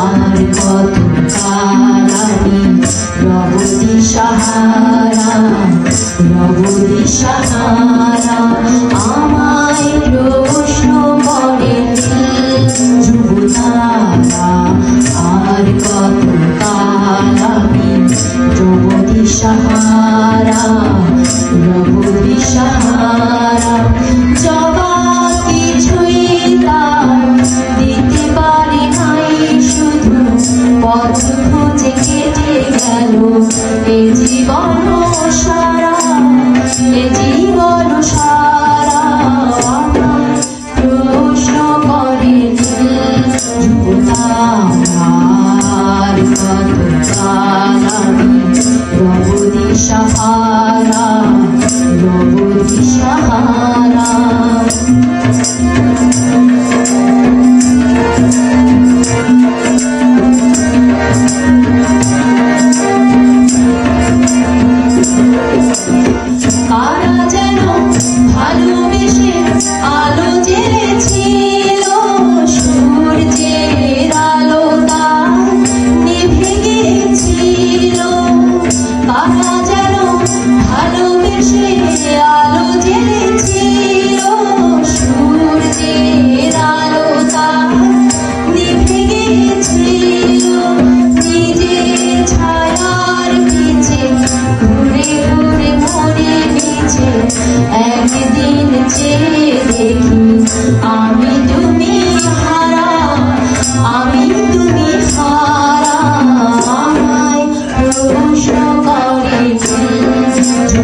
আর কত কালামি রবদি সাহারা রবদি সাহারা আমায় প্রশ্ন করে যুবতারা আর কত কালামি রবদি সাহারা রবদি সাহারা খুঁজে কেটে গেল এ জীবন সারা জীবন সারা। Halu bir şey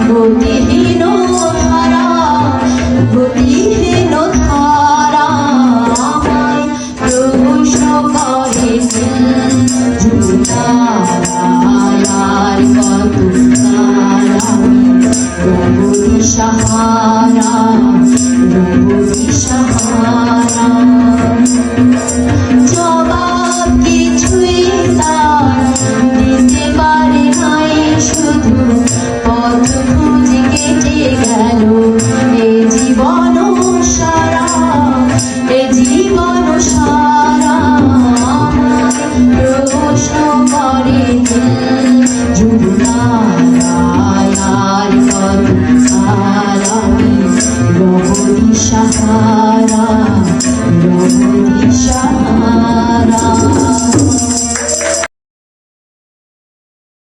প্রতিদিন ধারা প্রতিদিন ধারা আমায় প্রভুষ করে তারার কত তারা প্রভুরি শুধু Shine.